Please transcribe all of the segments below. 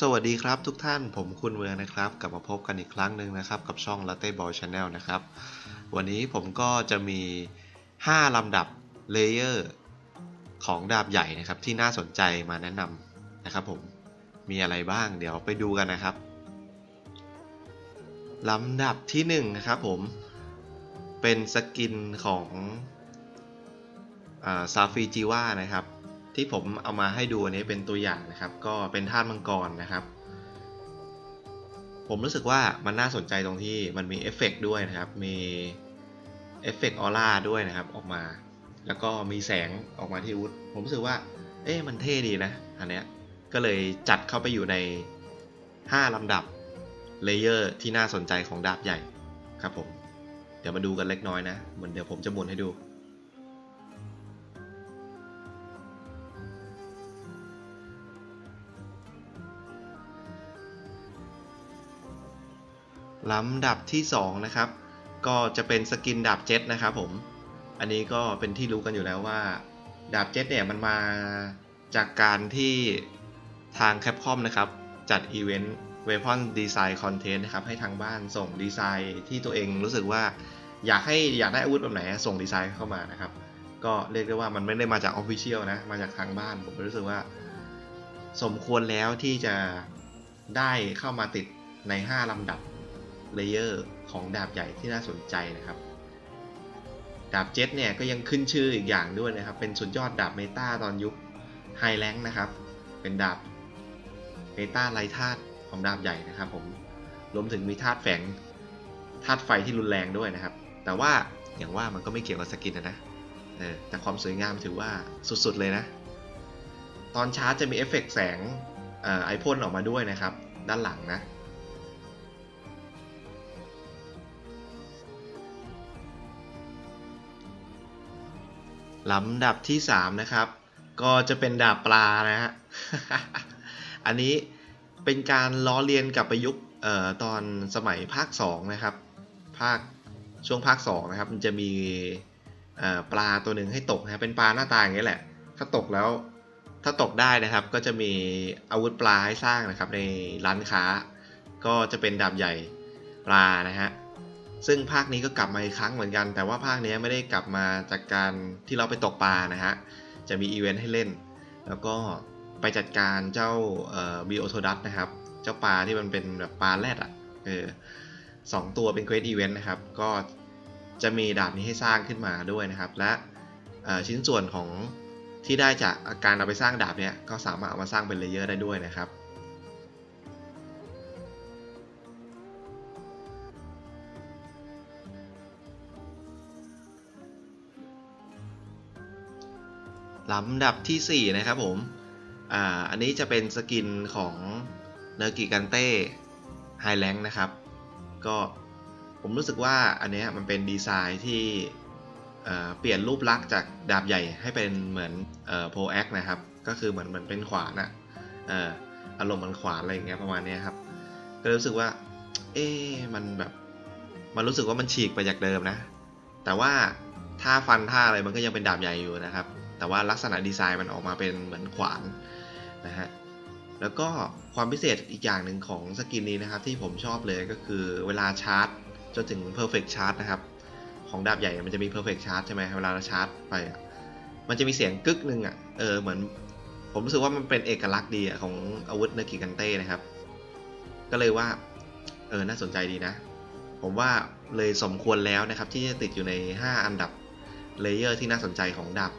สวัสดีครับทุกท่านผมคุณเมืองนะครับ กลับมาพบกันอีกครั้งหนึ่งนะครับ กับช่อง Latte Ball Channel นะครับ วันนี้ผมก็จะมี 5 ลำดับเลเยอร์ของดาบใหญ่นะครับ ที่น่าสนใจมาแนะนำนะครับผมมีอะไรบ้างเดี๋ยวไปดูกันนะครับ ลำดับที่1นะครับผมเป็นสกินของซาฟีจิว่านะครับ ที่ผมเอามาให้ดูอันนี้เป็นตัวอย่างนะครับ ก็เป็นธาตุมังกรนะครับ ผมรู้สึกว่ามันน่าสนใจตรงที่มันมีเอฟเฟกด้วยนะครับ มีเอฟเฟกออร่าด้วยนะครับออกมา แล้วก็มีแสงออกมาที่วุธผมรู้สึกว่า เอ๊ะมันเท่ดีนะ อันเนี้ยก็เลยจัดเข้าไปอยู่ใน 5ลำดับเลเยอร์ที่น่าสนใจของดาบใหญ่ครับผม เดี๋ยวมาดูกันเล็กน้อยนะเหมือนเดี๋ยวผมจะหมุนให้ดู ลำดับที่ 2 นะครับ ก็จะเป็นสกินดาบเจ็ตนะครับผม อันนี้ก็เป็นที่รู้กันอยู่แล้วว่า ดาบเจ็ตเนี่ยมันมาจากการที่ทางแคปคอมนะครับ จัดอีเวนต์ Weapon Design Contest นะครับ ให้ทางบ้านส่งดีไซน์ที่ตัวเองรู้สึกว่าอยากให้อยากได้อาวุธแบบไหนส่งดีไซน์เข้ามานะครับ ก็เรียกได้ว่ามันไม่ได้มาจาก Official นะ มาจากทางบ้านผมรู้สึกว่า สมควรแล้วที่จะได้เข้ามาติดใน 5 ลำดับ เลเยอร์ของดาบใหญ่ที่น่าสนใจนะครับ ดาบเจ็ตเนี่ยก็ยังขึ้นชื่ออีกอย่างด้วยนะครับ เป็นสุดยอดดาบเมตาตอนยุคไฮแลงนะครับ เป็นดาบเมตาไรธาตุของดาบใหญ่นะครับผมรวมถึงมีธาตุแฝงธาตุไฟที่รุนแรงด้วยนะครับ แต่ว่าอย่างว่ามันก็ไม่เกี่ยวกับสกินนะนะเออแต่ความสวยงามถือว่าสุดๆเลยนะ ตอนชาร์จจะมีเอฟเฟกต์แสงไอพ่นออกมาด้วยนะครับ ด้านหลังนะ ลำดับที่ 3 นะครับ ก็จะเป็นดาบปลานะฮะ อันนี้เป็นการล้อเลียนกับประยุกต์เอ่อตอนสมัยภาค 2 นะครับ ภาคช่วงภาค 2 นะครับ มันจะมีปลาตัวหนึ่งให้ตกนะเป็นปลาหน้าตาอย่างนี้แหละ ถ้าตกแล้วถ้าตกได้นะครับ ก็จะมีอาวุธปลาให้สร้างนะครับ ในร้านค้า ก็จะเป็นดาบใหญ่ปลานะฮะ ซึ่งภาคนี้ก็กลับมาอีกครั้งเหมือนกัน แต่ว่าภาคนี้ไม่ได้กลับมาจากการที่เราไปตกปลานะฮะ จะมีอีเวนต์ให้เล่น แล้วก็ไปจัดการเจ้าบีโอโทดัสนะครับ เจ้าปลาที่มันเป็นแบบปลาแรดอะเออสองตัวเป็นเควสอีเวนต์นะครับ ก็จะมีดาบนี้ให้สร้างขึ้นมาด้วยนะครับ และชิ้นส่วนของที่ได้จากการเอาไปสร้างดาบเนี่ยก็สามารถเอามาสร้างเป็นเลเยอร์ได้ด้วยนะครับ ลำดับที่ 4 นะครับผม อ่า อันนี้จะเป็นสกินของเนอร์กิกันเต้ไฮแลงนะครับ ก็ผมรู้สึกว่าอันนี้มันเป็นดีไซน์ที่เปลี่ยนรูปลักษณ์จากดาบใหญ่ให้เป็นเหมือนโพแอคนะครับ ก็คือเหมือนเหมือนเป็นขวานอะอารมณ์เหมือนขวานอะไรอย่างเงี้ยประมาณนี้ครับ ก็รู้สึกว่า เอ๊มันแบบมันรู้สึกว่ามันฉีกไปจากเดิมนะ แต่ว่าท่าฟันท่าอะไรมันก็ยังเป็นดาบใหญ่อยู่นะครับ แต่ว่าลักษณะดีไซน์มันออกมาเป็นเหมือนขวานนะฮะแล้วก็ความพิเศษอีกอย่างหนึ่งของสกินนี้นะครับ ที่ผมชอบเลยก็คือเวลาชาร์จจนถึง perfect charge นะครับ ของดาบใหญ่มันจะมี perfect charge ใช่ไหมเวลาเราชาร์จไป มันจะมีเสียงกึกหนึ่งอะเออเหมือน ผมรู้สึกว่ามันเป็นเอกลักษณ์ดีอของอาวุธเนกิกันเต้นะครับ ก็เลยว่าเออน่าสนใจดีนะ ผมว่าเลยสมควรแล้วนะครับ ที่จะติดอยู่ใน 5 อันดับเลเยอร์ที่น่าสนใจของดาบ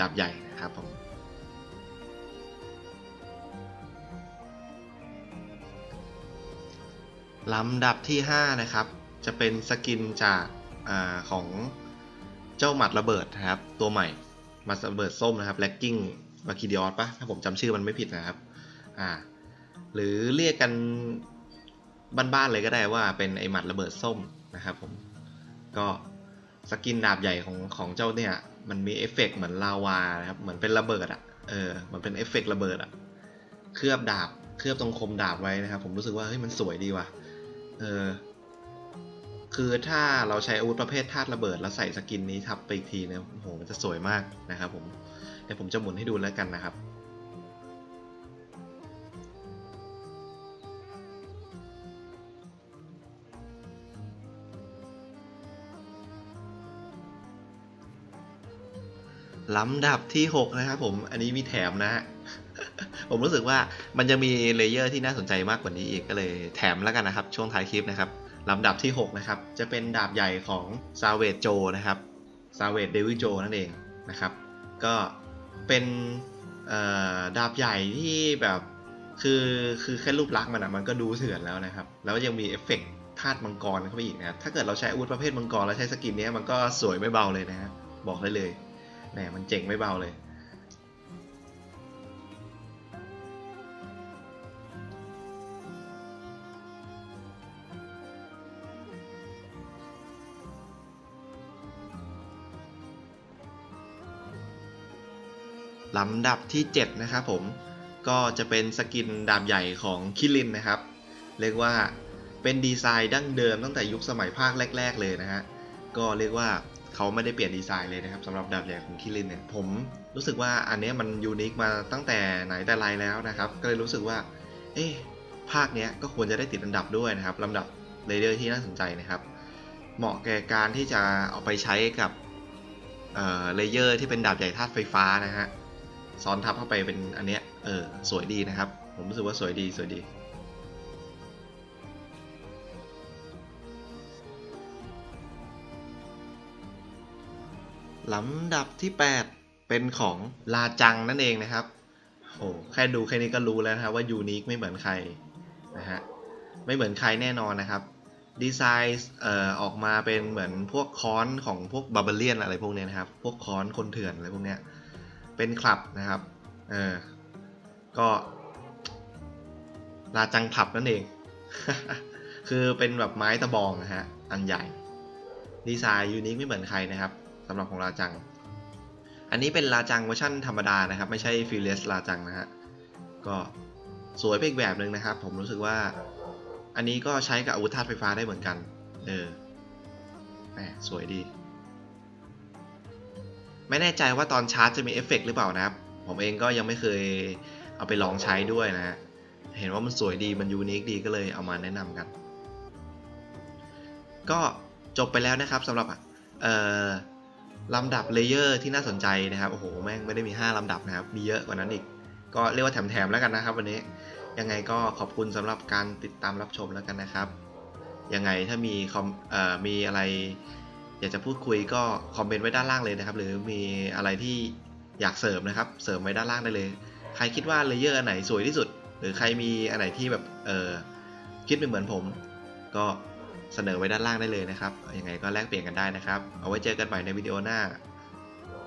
ดาบใหญ่นะครับผมลำดับที่ 5 นะครับ จะเป็นสกินจากอาของเจ้าหมัดระเบิดนะครับ ตัวใหม่หมัดระเบิดส้มนะครับแล็กกิ้งมาคิดิออสปะถ้าผมจำชื่อมันไม่ผิดนะครับอ่าหรือเรียกกันบ้านๆเลยก็ได้ว่าเป็นไอหมัดระเบิดส้มนะครับผมก็สกินดาบใหญ่ของของเจ้าเนี่ย มันมีเอฟเฟกเหมือนลาวานะครับ เหมือนเป็นระเบิดอะ่ะ เออ มันเป็นเอฟเฟกระเบิดอะ่ะ เคลือบดาบ เคลือบตรงคมดาบไว้นะครับ ผมรู้สึกว่าเฮ้ยมันสวยดีว่ะ เออ คือถ้าเราใช้อาวุธประเภทธาตุระเบิด แล้วใส่สกินนี้ทับไปอีกทีเนี่ยโอ้โหมันจะสวยมากนะครับผม เดี๋ยวผมจะหมุนให้ดูแล้วกันนะครับ ลำดับที่ 6 นะครับผม อันนี้มีแถมนะฮะผมรู้สึกว่ามันจะมีเลเยอร์ที่น่าสนใจมากกว่านี้อีกก็เลยแถมแล้วกันนะครับ ช่วงท้ายคลิปนะครับลำดับที่ 6 นะครับ จะเป็นดาบใหญ่ของซาเวตโจนะครับซาเวตเดวิโจนั่นเองนะครับ ก็เป็นดาบใหญ่ที่แบบคือคือแค่รูปลักษณ์มันอะมันก็ดูเถื่อนแล้วนะครับ แล้วยังมีเอฟเฟกต์ธาตุมังกรเข้าไปอีกนะครับถ้าเกิดเราใช้อาวุธประเภทมังกรแล้วใช้สกินนี้มันก็สวยไม่เบาเลยนะฮะบอกได้เลย แหมมันเจ๋งไม่เบาเลยลำดับที่ 7 นะครับผมก็จะเป็นสกินดาบใหญ่ของคิรินนะครับ เรียกว่าเป็นดีไซน์ดั้งเดิมตั้งแต่ยุคสมัยภาคแรก ๆ เลยนะฮะก็เรียกว่า เขาไม่ได้เปลี่ยนดีไซน์เลยนะครับสำหรับดาบใหญ่ของคิรินเนี่ยผมรู้สึกว่าอันนี้มันยูนิคมาตั้งแต่ไหนแต่ไรแล้วนะครับ ก็เลยรู้สึกว่า เอ๊ะภาคเนี้ยก็ควรจะได้ติดอันดับด้วยนะครับลำดับเลเยอร์ที่น่าสนใจนะครับ เหมาะแก่การที่จะเอาไปใช้กับเอ่อเลเยอร์ที่เป็นดาบใหญ่ธาตุไฟฟ้านะฮะซ้อนทับเข้าไปเป็นอันเนี้ยเออสวยดีนะครับ ผมรู้สึกว่าสวยดีสวยดี ลำดับที่ 8 เป็นของลาจังนั่นเองนะครับโอ้แค่ดูแค่นี้ก็รู้แล้วนะครับว่ายูนิคไม่เหมือนใครนะฮะไม่เหมือนใครแน่นอนนะครับดีไซน์เอ่อออกมาเป็นเหมือนพวกค้อนของพวกบาร์เบเลียนอะไรพวกเนี้ยนะครับ พวกค้อนคนเถื่อนอะไรพวกเนี้ยเป็นคลับนะครับเออก็ลาจังคลับนั่นเอง คือเป็นแบบไม้ตะบองนะฮะอันใหญ่ ดีไซน์ยูนิคไม่เหมือนใครนะครับ สำหรับของลาจัง อันนี้เป็นลาจังเวอร์ชันธรรมดานะครับ ไม่ใช่ฟิลเลสลาจังนะฮะ ก็สวยไปอีกแบบหนึ่งนะครับ ผมรู้สึกว่า อันนี้ก็ใช้กับอาวุธธาตุไฟฟ้าได้เหมือนกัน เออแหมสวยดี ไม่แน่ใจว่าตอนชาร์จจะมีเอฟเฟกต์หรือเปล่านะครับ ผมเองก็ยังไม่เคยเอาไปลองใช้ด้วยนะฮะเห็นว่ามันสวยดีมันยูนิคดีก็เลยเอามาแนะนำกัน ก็จบไปแล้วนะครับสำหรับเอ่อ ลำดับเลเยอร์ที่น่าสนใจนะครับ โอ้โห แม่งไม่ได้มี 5 ลำดับนะครับ มีเยอะกว่านั้นอีก ก็เรียกว่าแถมๆแล้วกันนะครับวันนี้ ยังไงก็ขอบคุณสำหรับการติดตามรับชมแล้วกันนะครับ ยังไงถ้ามีคอมเอ่อมีอะไร อยากจะพูดคุยก็คอมเมนต์ไว้ด้านล่างเลยนะครับ หรือมีอะไรที่อยากเสริมนะครับ เสริมไว้ด้านล่างได้เลย ใครคิดว่าเลเยอร์อันไหนสวยที่สุด หรือใครมีอันไหนที่แบบ เออคิดไม่เหมือนผม ก็ เสนอไว้ด้านล่างได้เลยนะครับ ยังไงก็แลกเปลี่ยนกันได้นะครับ เอาไว้เจอกันใหม่ในวิดีโอหน้า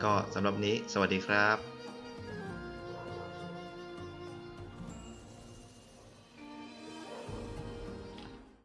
ก็สำหรับนี้ สวัสดีครับ